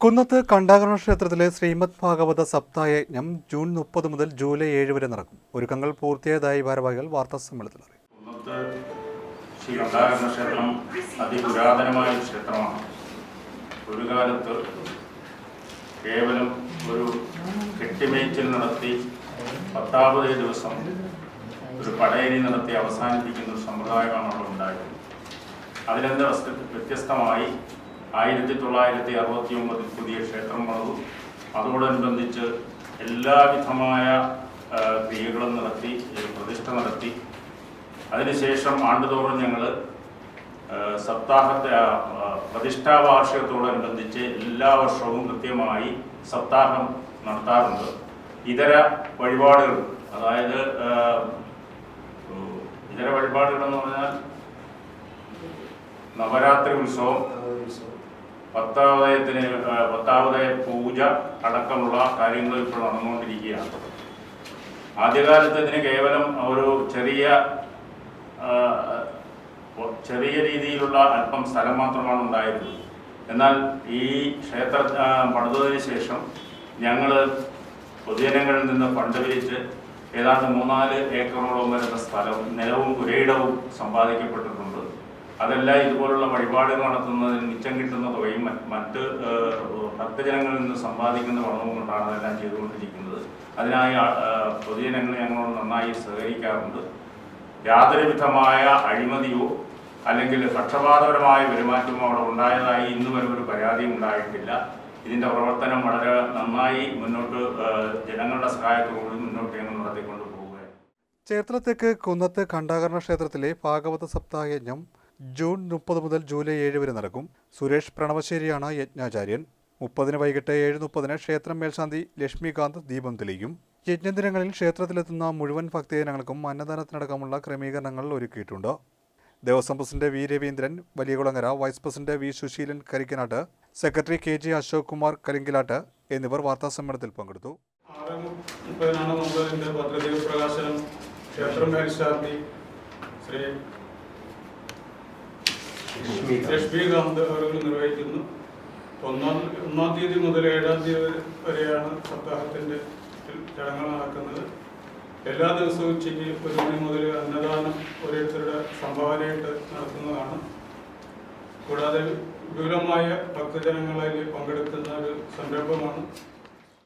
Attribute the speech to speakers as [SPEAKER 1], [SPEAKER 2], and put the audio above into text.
[SPEAKER 1] കുന്നത്ത് കണ്ടാകരണ ക്ഷേത്രത്തിലെ ശ്രീമദ് ഭാഗവത സപ്തായജ്ഞം ജൂൺ മുപ്പത് മുതൽ ജൂലൈ ഏഴ് വരെ നടക്കും. ഒരുക്കങ്ങൾ പൂർത്തിയായതായി ഭാരവാഹികൾ വാർത്താ സമ്മേളനത്തിൽ അറിയിച്ചു.
[SPEAKER 2] ശ്രീ കണ്ടാകരണ ക്ഷേത്രം അതിപുരാതനമായ ക്ഷേത്രമാണ്. ഒരു കാലത്ത് കേവലം ഒരു കെട്ടിമേച്ചിൽ നടത്തി പത്താമതേ ദിവസം ഒരു പടയണി നടത്തി അവസാനിപ്പിക്കുന്ന ഒരു സമ്പ്രദായമാണ് അവിടെ ഉണ്ടായത്. അതിലെന്ത് വ്യത്യസ്തമായി ആയിരത്തി തൊള്ളായിരത്തി അറുപത്തി ഒമ്പതിൽ പുതിയ ക്ഷേത്രം വന്നു അതോടനുബന്ധിച്ച് എല്ലാവിധമായ ക്രിയകളും നടത്തി പ്രതിഷ്ഠ നടത്തി. അതിനുശേഷം ആണ്ടുതോറും ഞങ്ങൾ സപ്താഹത്തെ പ്രതിഷ്ഠാ വാർഷികത്തോടനുബന്ധിച്ച് എല്ലാ വർഷവും കൃത്യമായി സപ്താഹം നടത്താറുണ്ട്. ഇതര വഴിപാടുകൾ അതായത് ഇതര വഴിപാടുകൾ എന്ന് പറഞ്ഞാൽ നവരാത്രി ഉത്സവം പത്താവതയത്തിന് പത്താവതയ പൂജ അടക്കമുള്ള കാര്യങ്ങൾ ഇപ്പോൾ നടന്നുകൊണ്ടിരിക്കുകയാണ്. ആദ്യകാലത്ത് ഇതിന് കേവലം ഒരു ചെറിയ ചെറിയ രീതിയിലുള്ള അല്പം സ്ഥലം മാത്രമാണ് ഉണ്ടായിരുന്നത്. എന്നാൽ ഈ ക്ഷേത്ര പണിതതിന് ശേഷം ഞങ്ങൾ പൊതുജനങ്ങളിൽ നിന്ന് ഫണ്ട് പിരിച്ച് ഏതാണ്ട് മൂന്നാൽ ഏക്കറോളം വരുന്ന സ്ഥലം നിലവും പുരയിടവും സമ്പാദിക്കപ്പെട്ടിട്ടുണ്ട്. അതെല്ലാം ഇതുപോലുള്ള വഴിപാടുകൾ നടത്തുന്നതിന് മിച്ചം കിട്ടുന്ന തുകയും മറ്റ് ഭക്തജനങ്ങളിൽ നിന്ന് സമ്പാദിക്കുന്ന പണവും കൊണ്ടാണ് അതെല്ലാം ചെയ്തുകൊണ്ടിരിക്കുന്നത്. അതിനായി പൊതുജനങ്ങൾ ഞങ്ങളോട് നന്നായി സഹകരിക്കാറുണ്ട്. യാതൊരുവിധമായ അഴിമതിയോ അല്ലെങ്കിൽ പക്ഷപാതപരമായ പെരുമാറ്റമോ അവിടെ ഉണ്ടായതായി ഇന്ന് വരെ ഒരു പരാതിയും ഉണ്ടായിട്ടില്ല. ഇതിന്റെ പ്രവർത്തനം വളരെ നന്നായി മുന്നോട്ട് ജനങ്ങളുടെ സഹായത്തോടുകൂടി മുന്നോട്ട് ഞങ്ങൾ നടത്തിക്കൊണ്ട്
[SPEAKER 1] ചേർത്തലത്തേക്ക് കുന്നത്ത് കണ്ടാകരണ ക്ഷേത്രത്തിലെ ഭാഗവത സപ്തായജ്ഞം ജൂൺ മുപ്പത് മുതൽ ജൂലൈ ഏഴ് വരെ നടക്കും. സുരേഷ് പ്രണവശ്ശേരിയാണ് യജ്ഞാചാര്യൻ. മുപ്പതിന് വൈകിട്ട് ഏഴ് മുപ്പതിന് ക്ഷേത്രം മേൽശാന്തി ലക്ഷ്മികാന്ത് ദീപം തെളിയിക്കും. യജ്ഞദിനങ്ങളിൽ ക്ഷേത്രത്തിലെത്തുന്ന മുഴുവൻ ഭക്തജനങ്ങൾക്കും അന്നദാനത്തിനടക്കമുള്ള ക്രമീകരണങ്ങൾ ഒരുക്കിയിട്ടുണ്ട്. Devaswom president V Raveendran Valiyakulangara vice president V Susheelan Karikkanattu secretary K G Ashok Kumar Karinkilattu എന്നിവർ വാർത്താസമ്മേളനത്തിൽ പങ്കെടുത്തു.
[SPEAKER 3] ക്ഷേത്രം മേൽശാന്തി ശ്രീ ലക്ഷ്മികാന്ത് അവർ നിർവഹിക്കുന്നു. ഒന്നാം ഒന്നാം തീയതി മുതൽ ഏഴാം തീയതി വരെയാണ് സപ്താഹത്തിന്റെ ചടങ്ങുകൾ നടക്കുന്നത്. എല്ലാ ദിവസവും ഉച്ചയ്ക്ക് ഒരു മണി മുതൽ അന്നദാനം ഓരോരുത്തരുടെ സംഭാവനയായിട്ട് നടത്തുന്നതാണ്. കൂടാതെ വിപുലമായ ഭക്തജനങ്ങളിൽ പങ്കെടുക്കുന്ന ഒരു സംരംഭമാണ്